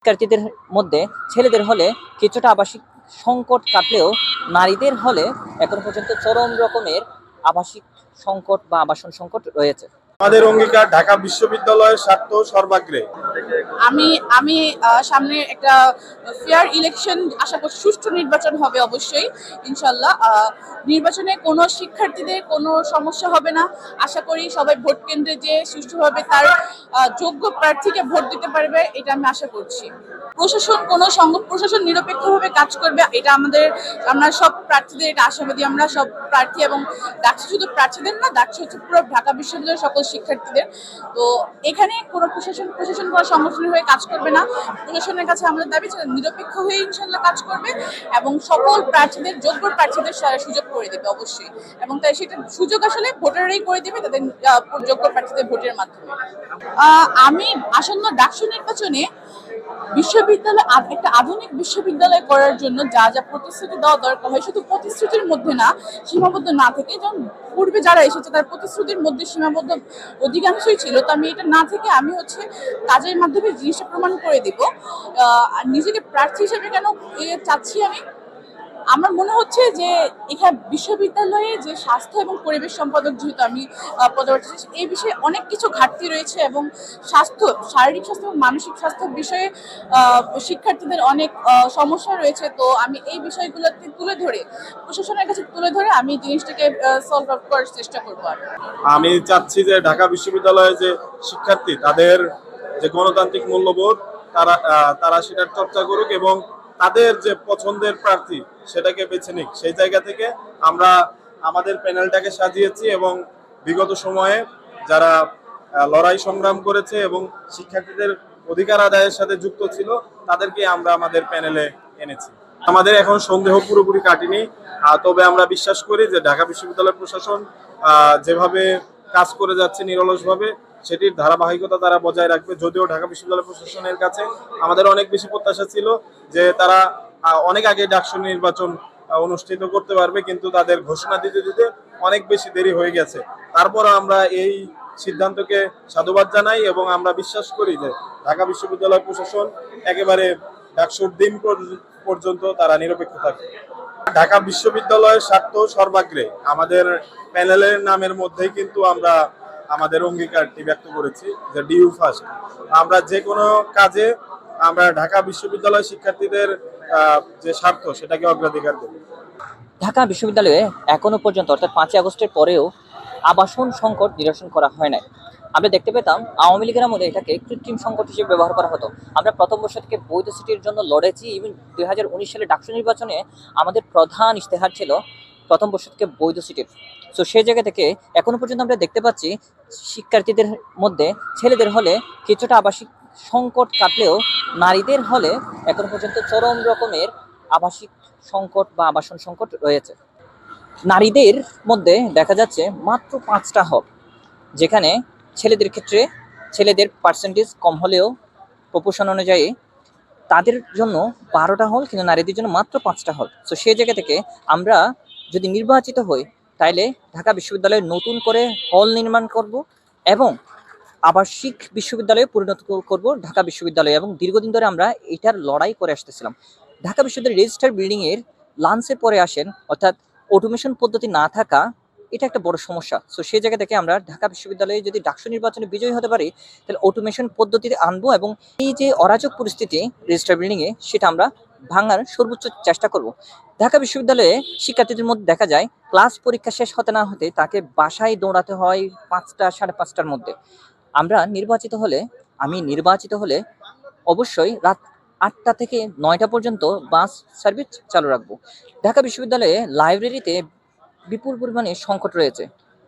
শিক্ষার্থীদের মধ্যে ছেলেদের হলে কিছুটা আবাসিক সংকট কাটলেও নারীদের হলে এখন পর্যন্ত চরম রকমের আবাসিক সংকট বা আবাসন সংকট রয়েছে। আমাদের অঙ্গীকার ঢাকা বিশ্ববিদ্যালয়ের স্বার্থ সর্বাগ্রে। আমি আমি সামনে একটা ফেয়ার ইলেকশন আশা করছি সুষ্ঠু নির্বাচন হবে অবশ্যই, ইনশাল্লাহ। নির্বাচনে কোনো শিক্ষার্থীদের কোনো সমস্যা হবে না। আশা করি সবাই ভোট কেন্দ্রে যে সুষ্ঠুভাবে তার যোগ্য প্রার্থীকে ভোট দিতে পারবে, এটা আমি আশা করছি। প্রশাসন, কোনো সঙ্গ, প্রশাসন নিরপেক্ষভাবে কাজ করবে, এটা আমাদের, আমরা সব প্রার্থীদের, এটা আশাবাদী, আমরা সব প্রার্থী এবং ডাকছি শুধু প্রার্থীদের না ডাকছি হচ্ছে পুরো ঢাকা বিশ্ববিদ্যালয়ের সকল শিক্ষার্থীদের। তো এখানে কোনো প্রশাসন প্রশাসন বা সংগঠন হয়ে কাজ করবে না। প্রশাসনের কাছে আমাদের দাবি নিরপেক্ষ হয়ে ইনশাল্লাহ কাজ করবে এবং সকল প্রার্থীদের, যোগ্য প্রার্থীদের সুযোগ করে দেবে অবশ্যই। এবং তাই সেটা সুযোগ আসলে ভোটাররাই করে দেবে তাদের যোগ্য প্রার্থীদের ভোটের মাধ্যমে। আমি আসন্ন ডাকসু নির্বাচনে বিশ্ববিদ্যালয় একটা আধুনিক বিশ্ববিদ্যালয় করার জন্য যা যা প্রতিশ্রুতি দেওয়া দরকার হয়, শুধু প্রতিশ্রুতির মধ্যে না, সীমাবদ্ধ না থেকে যেমন পূর্বে যারা এসেছে তার প্রতিশ্রুতির মধ্যে সীমাবদ্ধ অধিকাংশই ছিল। তো আমি এটা না থেকে আমি হচ্ছে কাজের মাধ্যমে জিনিসটা প্রমাণ করে দেবো। আর নিজেকে প্রার্থী হিসেবে কেন এ চাচ্ছি আমি? আমার মনে হচ্ছে যে এখানে বিশ্ববিদ্যালয়ে যে স্বাস্থ্য এবং পরিবেশ সম্পাদক যেহেতু আমি ছিলাম, এই বিষয়ে অনেক কিছু ঘাটতি রয়েছে এবং স্বাস্থ্য শারীরিক স্বাস্থ্য এবং মানসিক স্বাস্থ্য বিষয়ে শিক্ষার্থীদের অনেক সমস্যা রয়েছে। তো আমি এই বিষয়গুলোতে তুলে ধরে প্রশাসনের কাছে তুলে ধরে আমি জিনিসটাকে সলভ আউট করার চেষ্টা করব আর আমি চাচ্ছি যে ঢাকা বিশ্ববিদ্যালয়ে যে শিক্ষার্থী তাদের যে গণতান্ত্রিক মূল্যবোধ তারা তারা সেটার চর্চা করুক এবং তাদের যে পছন্দের প্রার্থী, সেটাকে বেছে নিক। সেই জায়গা থেকে আমরা আমাদের প্যানেলটাকে সাজিয়েছি এবং বিগত সময়ে যারা লড়াই সংগ্রাম করেছে এবং শিক্ষার্থীদের অধিকার আদায়ের সাথে যুক্ত ছিল, তাদেরকে আমরা আমাদের প্যানেলে এনেছি। আমাদের এখন সন্দেহ পুরোপুরি কাটেনি। তবে আমরা বিশ্বাস করি যে ঢাকা বিশ্ববিদ্যালয় প্রশাসন যেভাবে কাজ করে যাচ্ছে নিরলসভাবে সেটির ধারাবাহিকতা তারা বজায় রাখবে। যদিও ঢাকা বিশ্ববিদ্যালয় প্রশাসনের কাছে আমাদের অনেক বেশি প্রত্যাশা ছিল যে তারা অনেক আগে ডাকসু নির্বাচন অনুষ্ঠিত করতে পারবে, কিন্তু তাদের ঘোষণা দিতে দিতে অনেক বেশি দেরি হয়ে গেছে। তারপর আমরা এই সিদ্ধান্তকে সাধুবাদ জানাই এবং আমরা বিশ্বাস করি যে ঢাকা বিশ্ববিদ্যালয় প্রশাসন একেবারে ডাকসুর দিন পর্য- পর্যন্ত তারা নিরপেক্ষ থাকবে। ঢাকা বিশ্ববিদ্যালয়ের স্বার্থ সর্বাগ্রে। আমাদের প্যানেলের নামের মধ্যেই কিন্তু আমরা আমাদের অঙ্গীকারটি ব্যক্ত করেছি যে ডিউ ফার্স্ট আমরা যে কোনো কাজে আমরা ঢাকা বিশ্ববিদ্যালয় শিক্ষার্থীদের যে স্বার্থ, সেটাকে অগ্রাধিকার দেব। ঢাকা বিশ্ববিদ্যালয়ে এখনও পর্যন্ত, অর্থাৎ পাঁচই আগস্টের পরেও আবাসন সংকট নিরসন করা হয় নাই। আমরা দেখতে পেতাম আওয়ামী লীগের আমলে এটাকে কৃত্রিম সংকট হিসেবে ব্যবহার করা হতো। আমরা প্রথম বর্ষ থেকে বৈধ সিটির জন্য লড়েছি। ইভেন দুই সালে ডাকসু নির্বাচনে আমাদের প্রধান ইশতেহার ছিল প্রথম বর্ষ থেকে বৈধ সিটির তো সেই জায়গা থেকে এখনও পর্যন্ত আমরা দেখতে পাচ্ছি শিক্ষার্থীদের মধ্যে ছেলেদের হলে কিছুটা আবাসিক সংকট কাটলেও নারীদের হলে এখনও পর্যন্ত চরম রকমের আবাসিক সংকট বা আবাসন সংকট রয়েছে। নারীদের মধ্যে দেখা যাচ্ছে মাত্র পাঁচটা হল যেখানে ছেলেদের ক্ষেত্রে ছেলেদের পার্সেন্টেজ কম হলেও প্রপোশন অনুযায়ী তাদের জন্য বারোটা হল, কিন্তু নারীদের জন্য মাত্র পাঁচটা হল। তো সেই জায়গা থেকে আমরা যদি নির্বাচিত হই, তাইলে ঢাকা বিশ্ববিদ্যালয়ে নতুন করে হল নির্মাণ করব এবং আবাসিক বিশ্ববিদ্যালয়ে পরিণত করব ঢাকা বিশ্ববিদ্যালয়ে এবং দীর্ঘদিন ধরে আমরা এটার লড়াই করে আসতেছিলাম। ঢাকা বিশ্ববিদ্যালয়ের রেজিস্টার বিল্ডিং এর লাঞ্চের পরে আসেন, অর্থাৎ অটোমেশন পদ্ধতি না থাকা, এটা একটা বড় সমস্যা। সো সেই জায়গা থেকে আমরা ঢাকা বিশ্ববিদ্যালয়ে যদি ডাকসু নির্বাচনে বিজয়ী হতে পারি, তাহলে অটোমেশন পদ্ধতিতে আনব এবং এই যে অরাজক পরিস্থিতি রেজিস্টার বিল্ডিং এ, সেটা আমরা ভাঙার সর্বোচ্চ চেষ্টা করব। ঢাকা বিশ্ববিদ্যালয়ে শিক্ষার্থীদের মধ্যে দেখা যায়, ক্লাস পরীক্ষা শেষ হতে না হতে তাকে বাসায় দৌড়াতে হয় পাঁচটা, সাড়ে পাঁচটার মধ্যে। আমরা নির্বাচিত হলে, আমি নির্বাচিত হলে অবশ্যই রাত আটটা থেকে নয়টা পর্যন্ত বাস সার্ভিস চালু রাখব। ঢাকা বিশ্ববিদ্যালয়ে লাইব্রেরিতে বিপুল পরিমাণে সংকট রয়েছে।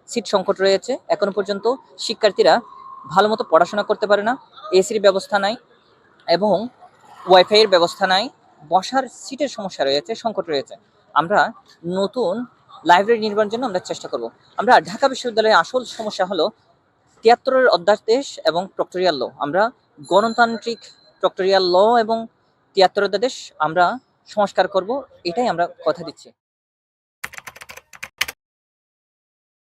সিট সংকট রয়েছে। এখনও পর্যন্ত শিক্ষার্থীরা ভালো মতো পড়াশোনা করতে পারে না। এসির ব্যবস্থা নাই এবং ওয়াইফাইয়ের ব্যবস্থা নাই। বসার সিটের সমস্যা রয়েছে, সংকট রয়েছে। আমরা নতুন লাইব্রেরি নির্মাণের জন্য আমরা চেষ্টা করব। আমরা ঢাকা বিশ্ববিদ্যালয়ের আসল সমস্যা হলো তিয়াত্তরের অধ্যাদেশ এবং প্রক্টোরিয়াল ল। আমরা গণতান্ত্রিক প্রক্টোরিয়াল ল এবং তিয়াত্তর অধ্যাদেশ আমরা সংস্কার করব, এটাই আমরা কথা দিচ্ছি।